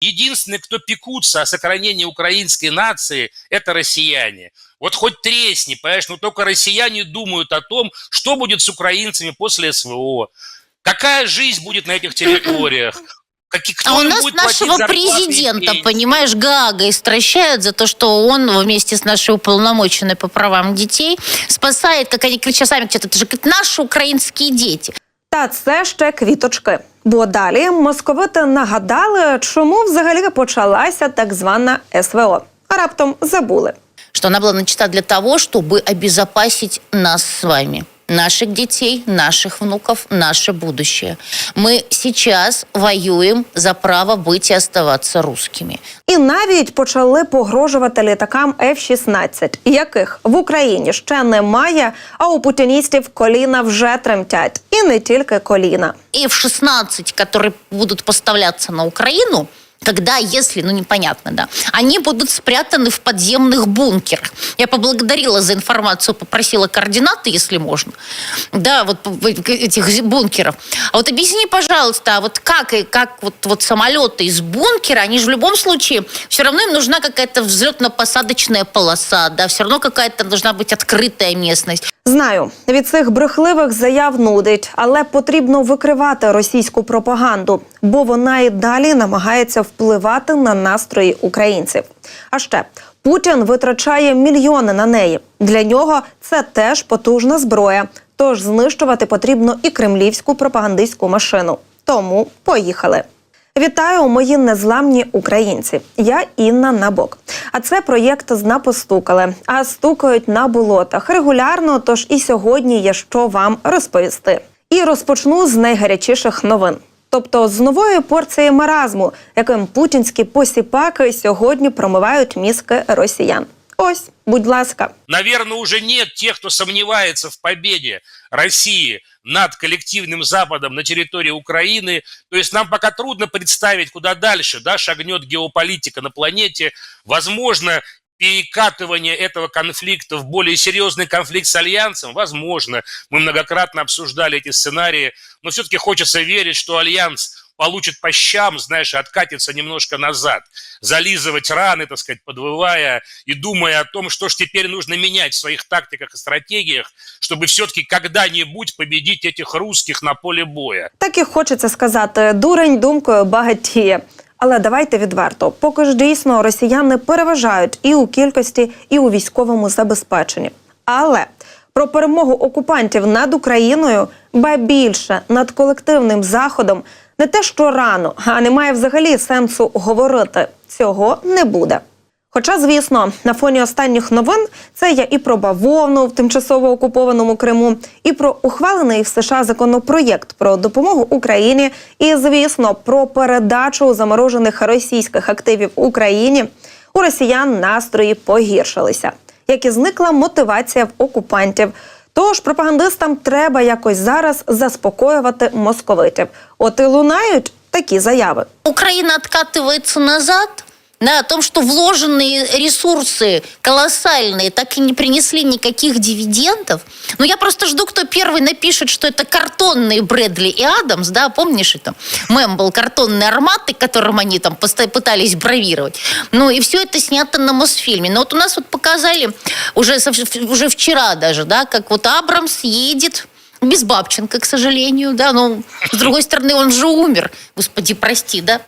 Единственные, кто пекутся о сохранении украинской нации, это россияне. Вот хоть тресни, понимаешь, но только россияне думают о том, что будет с украинцами после СВО, какая жизнь будет на этих территориях, Какие, кто А у им нас будет платить нашего зарплаты и президента, пенсии? понимаешь, Гаагой стращают за то, что он вместе с нашей уполномоченной по правам детей спасает, как они кричат сами, кричат, это же говорит, наши украинские дети. Та це ще квіточки. Бо далі московити нагадали, чому взагалі почалася так звана СВО. А раптом забули. Що вона була начата для того, щоб обезопасити нас с вами Наших детей, наших внуков, наше будущее. Мы сейчас воюем за право быть и оставаться русскими. І навіть почали погрожувати літакам F-16, яких в Україні ще немає, а у путіністів коліна вже тремтять. І не тільки коліна. F-16, которые будут поставляться на Украину, когда, если, ну непонятно, да, они будут спрятаны в подземных бункерах. Я поблагодарила за информацию, попросила координаты, если можно, да, вот п- п- этих бункеров. А вот объясни, пожалуйста, а вот как, и как вот, вот самолеты из бункера, они же в любом случае, все равно им нужна какая-то взлетно-посадочная полоса, да, все равно какая-то должна быть открытая местность. Знаю, від цих брехливих заяв нудить, але потрібно викривати російську пропаганду, бо вона і далі намагається впливати на настрої українців. А ще Путін витрачає мільйони на неї. Для нього це теж потужна зброя. Тож знищувати потрібно і кремлівську пропагандистську машину. Тому поїхали. Вітаю, мої незламні українці. Я Інна Набок. А це проєкт «Зна постукали. А стукають на болотах регулярно. Тож і сьогодні є що вам розповісти. І розпочну з найгарячіших новин. Тобто з нової порції маразму, яким путінські посіпаки сьогодні промивають мізки росіян. Ось, будь ласка. Наверное, уже нет тех, кто сомневается в победе России над коллективным Западом на территории Украины. То есть нам пока трудно представить, куда дальше да, шагнет геополитика на планете. Возможно, перекатывание этого конфликта в более серьезный конфликт с Альянсом, возможно. Мы многократно обсуждали эти сценарии, но все-таки хочется верить, что Альянс получит по щам, знаешь, и откатится немножко назад, зализывать раны, так сказать, подвывая и думая о том, что ж теперь нужно менять в своих тактиках и стратегиях, чтобы все-таки когда-нибудь победить этих русских на поле боя. Так і хочеться сказати, дурень думкою багатіє. Але давайте відверто, поки ж дійсно росіяни переважають і у кількості, і у військовому забезпеченні. Але про перемогу окупантів над Україною, ба більше над колективним заходом, не те, що рано, а немає взагалі сенсу говорити. Цього не буде. Хоча, звісно, на фоні останніх новин це є і про бавовну в тимчасово окупованому Криму, і про ухвалений в США законопроєкт про допомогу Україні, і звісно, про передачу заморожених російських активів Україні. У росіян настрої погіршилися, як і зникла мотивація в окупантів. Тож пропагандистам треба якось зараз заспокоювати московитів. От і лунають такі заяви. Украина откатывается назад, да, о том, что вложенные ресурсы колоссальные так и не принесли никаких дивидендов. Но я просто жду, кто первый напишет, что это картонные Брэдли и Адамс, да, помнишь это? Мем был картонные арматы, которым они там пытались бравировать. Ну и все это снято на Мосфильме. Но вот у нас вот показали уже, уже вчера даже, да, как вот Абрамс едет без Бабченко, к сожалению, да, но с другой стороны он же умер, господи, прости, да.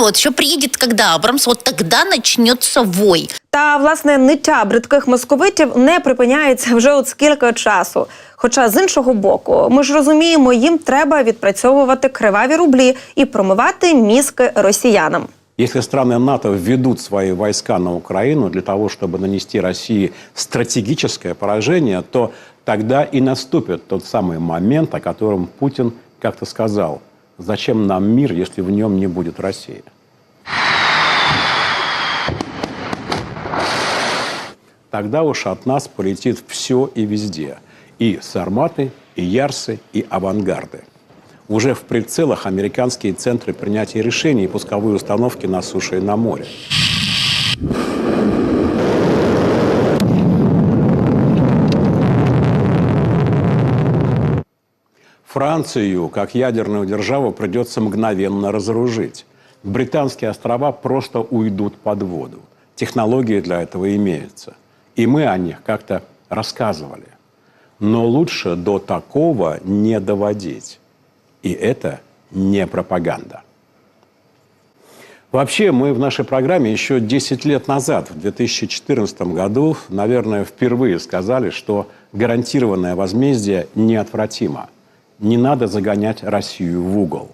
Вот, еще приедет, когда Абрамс, вот тогда начнется вой. Та власне ниття бридких московитів не припиняється вже от скільки часу. Хоча з іншого боку, ми ж розуміємо, їм треба відпрацьовувати криваві рублі і промивати мізки росіянам. Если страны НАТО введут свои войска на Украину для того, чтобы нанести России стратегическое поражение, то тогда и наступит тот самый момент, о котором Путин как-то сказал. Зачем нам мир, если в нем не будет России? Тогда уж от нас полетит все и везде. И сарматы, и ярсы, и авангарды. Уже в прицелах американские центры принятия решений и пусковые установки на суше и на море. Францию, как ядерную державу, придется мгновенно разоружить. британские острова просто уйдут под воду. Технологии для этого имеются. И мы о них как-то рассказывали. Но лучше до такого не доводить. И это не пропаганда. Вообще, мы в нашей программе еще 10 лет назад, в 2014 году, наверное, впервые сказали, что гарантированное возмездие неотвратимо. Не надо загонять Россию в угол.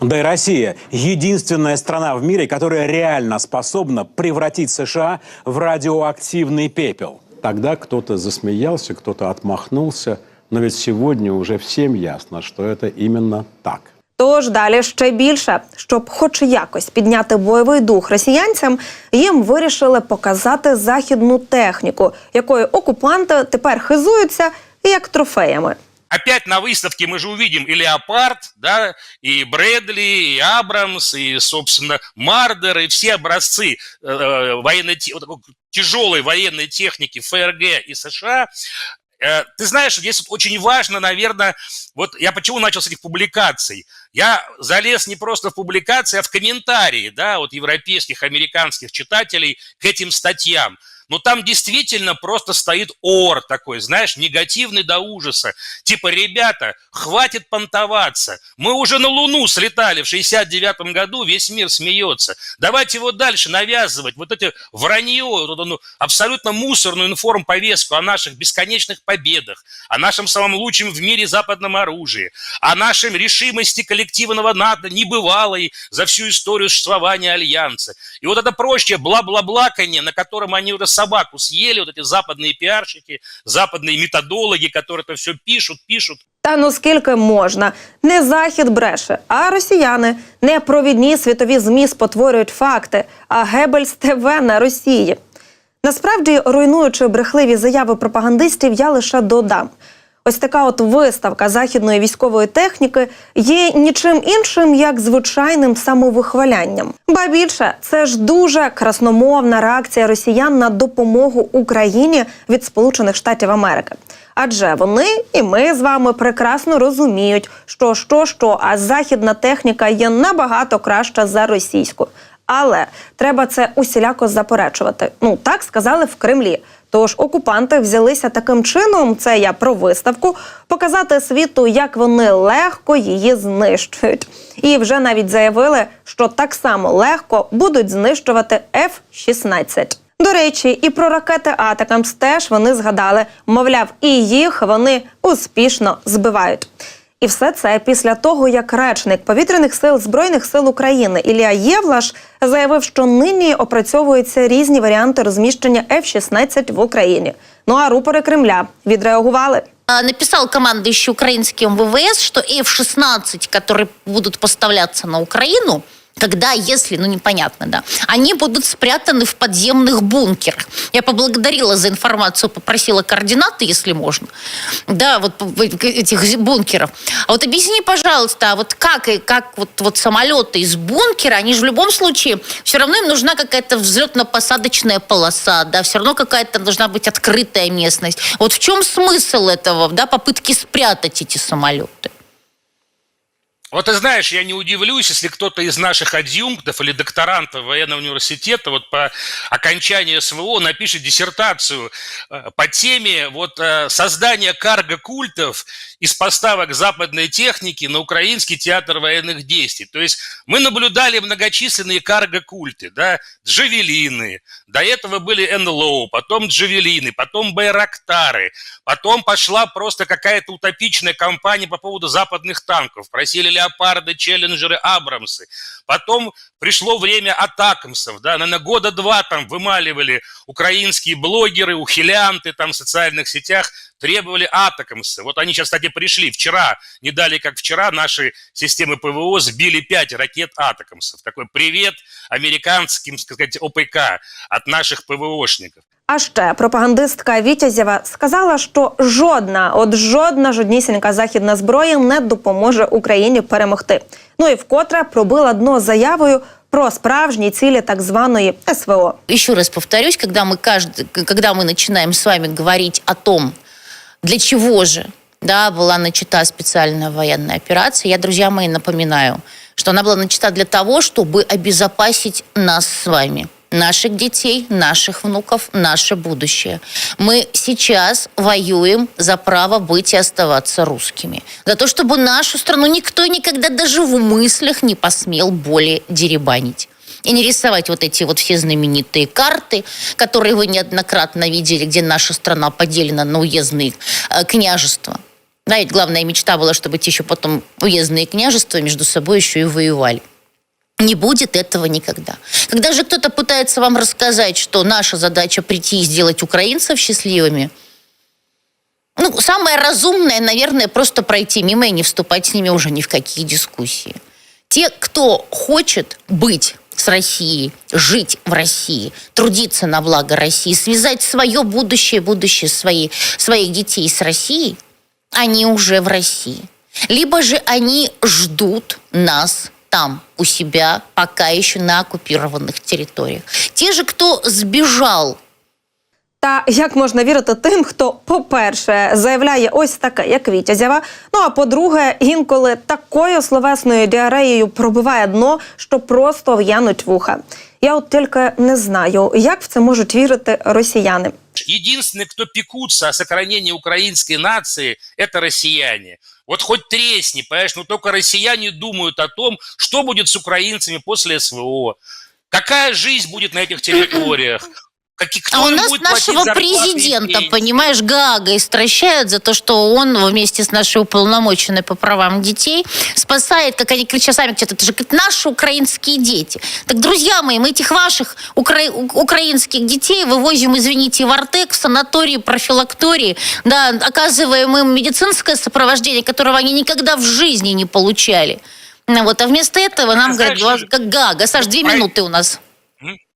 Да и Россия – единственная страна в мире, которая реально способна превратить США в радиоактивный пепел. Тогда кто-то засмеялся, кто-то отмахнулся, но ведь сегодня уже всем ясно, что это именно так. Тож далі ще більше, щоб хоч якось підняти бойовий дух росіянцям, їм вирішили показати західну техніку, якою окупанти тепер хизуються як трофеями. Опять на выставке мы же увидим и Леопард, да, и Брэдли, и Абрамс, и, собственно, Мардер, и все образцы э, военной, те- вот такой тяжелой военной техники ФРГ и США. Э, ты знаешь, здесь очень важно, наверное, вот я почему начал с этих публикаций. Я залез не просто в публикации, а в комментарии, да, вот европейских, американских читателей к этим статьям. Но там действительно просто стоит ор такой, знаешь, негативный до ужаса. Типа, ребята, хватит понтоваться. Мы уже на Луну слетали в 69 году, весь мир смеется. Давайте его дальше навязывать. Вот это вранье, вот эту ну, абсолютно мусорную информповестку о наших бесконечных победах, о нашем самом лучшем в мире западном оружии, о нашей решимости коллективного НАТО, небывалой за всю историю существования Альянса. И вот это прочее бла-бла-блаканье, на котором они уже собаку съели, вот эти западные пиарщики, западные методологи, которые это все пишут, пишут. Та ну скільки можна? Не захід бреше, а росіяни. Не провідні світові змі спотворюють факти, а Гебельс ТВ на Росії. Насправді, руйнуючи брехливі заяви пропагандистів, я лише додам. Ось така от виставка західної військової техніки є нічим іншим, як звичайним самовихвалянням. Ба більше, це ж дуже красномовна реакція росіян на допомогу Україні від Сполучених Штатів Америки. Адже вони і ми з вами прекрасно розуміють, що що, що, а західна техніка є набагато краща за російську. Але треба це усіляко заперечувати. Ну так сказали в Кремлі. Тож окупанти взялися таким чином, це я про виставку, показати світу, як вони легко її знищують. І вже навіть заявили, що так само легко будуть знищувати F-16. До речі, і про ракети Атакамс теж вони згадали. Мовляв, і їх вони успішно збивають. І все це після того, як речник повітряних сил збройних сил України Ілія Євлаш заявив, що нині опрацьовуються різні варіанти розміщення F-16 в Україні. Ну а рупори Кремля відреагували. Написал командующий украинским ВВС, что F-16, которые будут поставляться на Украину, когда, если, ну непонятно, да, они будут спрятаны в подземных бункерах. Я поблагодарила за информацию, попросила координаты, если можно, да, вот этих бункеров. А вот объясни, пожалуйста, а вот как, и как вот, вот самолеты из бункера, они же в любом случае, все равно им нужна какая-то взлетно-посадочная полоса, да, все равно какая-то должна быть открытая местность. Вот в чем смысл этого, да, попытки спрятать эти самолеты? Вот ты знаешь, я не удивлюсь, если кто-то из наших адъюнктов или докторантов военного университета вот по окончании СВО напишет диссертацию э, по теме вот э, создания карго-культов из поставок западной техники на украинский театр военных действий. То есть мы наблюдали многочисленные карго-культы, да, джавелины, до этого были НЛО, потом джавелины, потом байрактары, потом пошла просто какая-то утопичная кампания по поводу западных танков. Просили леопарды, челленджеры, абрамсы. Потом пришло время атакамсов, да, наверное, года два там вымаливали украинские блогеры, ухилянты там в социальных сетях, требовали атакамсы. Вот они сейчас, кстати, пришли. Вчера, не дали как вчера, наши системы ПВО сбили 5 ракет атакамсов. Такой привет американским, так сказать, ОПК от наших ПВОшников. А ще пропагандистка Вітязєва сказала, що жодна, от жодна жоднісінька західна зброя не допоможе Україні перемогти. Ну і вкотре пробила дно заявою про справжні цілі так званої СВО. Еще раз повторюсь, когда мы, каждый, когда мы начинаем с вами говорить о том, для чего же да, была начата специальная военная операция, я, друзья мои, напоминаю, что она была начата для того, чтобы обезопасить нас с вами наших детей, наших внуков, наше будущее. Мы сейчас воюем за право быть и оставаться русскими. За то, чтобы нашу страну никто никогда даже в мыслях не посмел более деребанить. И не рисовать вот эти вот все знаменитые карты, которые вы неоднократно видели, где наша страна поделена на уездные э, княжества. Да, ведь главная мечта была, чтобы эти еще потом уездные княжества между собой еще и воевали. Не будет этого никогда. Когда же кто-то пытается вам рассказать, что наша задача прийти и сделать украинцев счастливыми, ну, самое разумное, наверное, просто пройти мимо и не вступать с ними уже ни в какие дискуссии. Те, кто хочет быть с Россией, жить в России, трудиться на благо России, связать свое будущее, будущее своей, своих детей с Россией, они уже в России. Либо же они ждут нас там, у себя, пока еще на оккупированных территориях. Те же, кто сбежал Та як можна вірити тим, хто, по-перше, заявляє ось таке, як Вітязєва, ну а по-друге, інколи такою словесною діареєю пробиває дно, що просто в'януть вуха. Я от тільки не знаю, як в це можуть вірити росіяни. Единственные, кто пекутся о сохранении украинской нации, это россияне. Вот хоть тресни, понимаешь, но только россияне думают о том, что будет с украинцами после СВО, какая жизнь будет на этих территориях, какие, кто А у нас нашего президента, понимаешь, Гага истращают за то, что он вместе с нашей уполномоченной по правам детей спасает, как они кричат сами, говорят, это же говорит, наши украинские дети. Так, друзья мои, мы этих ваших укра- украинских детей вывозим, извините, в Артек, в санатории, профилактории, да, оказываем им медицинское сопровождение, которого они никогда в жизни не получали. Ну, вот, а вместо этого нам Ты говорят, как Гага. Саш, две про- минуты у нас.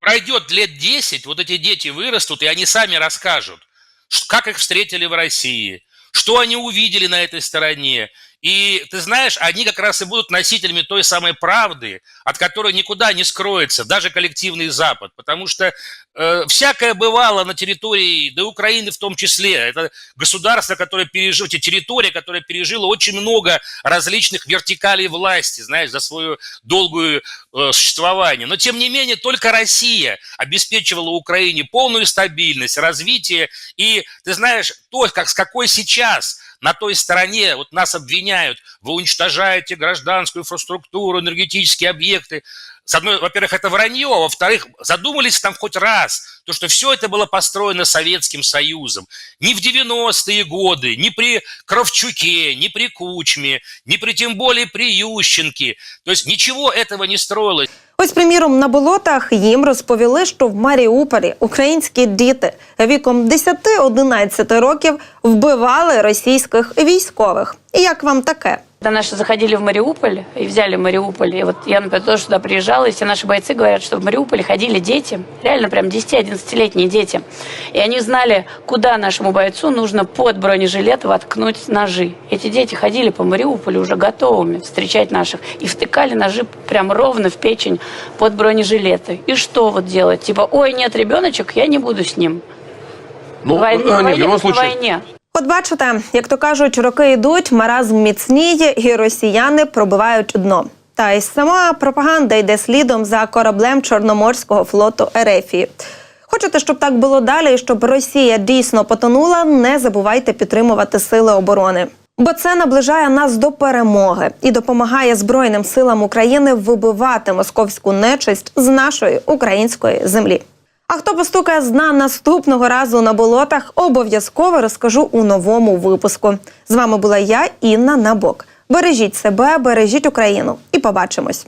М? Пройдет лет 10, вот эти дети вырастут, и они сами расскажут, ш- как их встретили в России, что они увидели на этой стороне. И ты знаешь, они как раз и будут носителями той самой правды, от которой никуда не скроется даже коллективный Запад. Потому что э, всякое бывало на территории, да и Украины в том числе. Это государство, которое пережило, территория, которая пережила очень много различных вертикалей власти, знаешь, за свое долгую э, существование. Но, тем не менее, только Россия обеспечивала Украине полную стабильность, развитие. И, ты знаешь, то, как, с какой сейчас на той стороне вот нас обвиняют, вы уничтожаете гражданскую инфраструктуру, энергетические объекты. С одной, во-первых, это вранье, а во-вторых, задумались там хоть раз, то, что все это было построено Советским Союзом. Ни в 90-е годы, ни при Кравчуке, ни при Кучме, ни при тем более при Ющенке. То есть ничего этого не строилось. Ось, приміром, на болотах їм розповіли, що в Маріуполі українські діти віком 10-11 років вбивали російських військових. І як вам таке? Когда наши заходили в Мариуполь и взяли Мариуполь, и вот я, например, тоже сюда приезжала, и все наши бойцы говорят, что в Мариуполе ходили дети, реально прям 10-11-летние дети. И они знали, куда нашему бойцу нужно под бронежилет воткнуть ножи. Эти дети ходили по Мариуполю уже готовыми встречать наших и втыкали ножи прям ровно в печень под бронежилеты. И что вот делать? Типа, ой, нет, ребеночек, я не буду с ним. Ну, а, на нет, в любом на случае, войне. От бачите, як то кажуть, роки йдуть, маразм міцніє, і росіяни пробивають дно. Та й сама пропаганда йде слідом за кораблем Чорноморського флоту Ерефії. Хочете, щоб так було далі, і щоб Росія дійсно потонула, не забувайте підтримувати сили оборони. Бо це наближає нас до перемоги і допомагає Збройним силам України вибивати московську нечисть з нашої української землі. А хто постукає з дна наступного разу на болотах, обов'язково розкажу у новому випуску. З вами була я, Інна Набок. Бережіть себе, бережіть Україну і побачимось.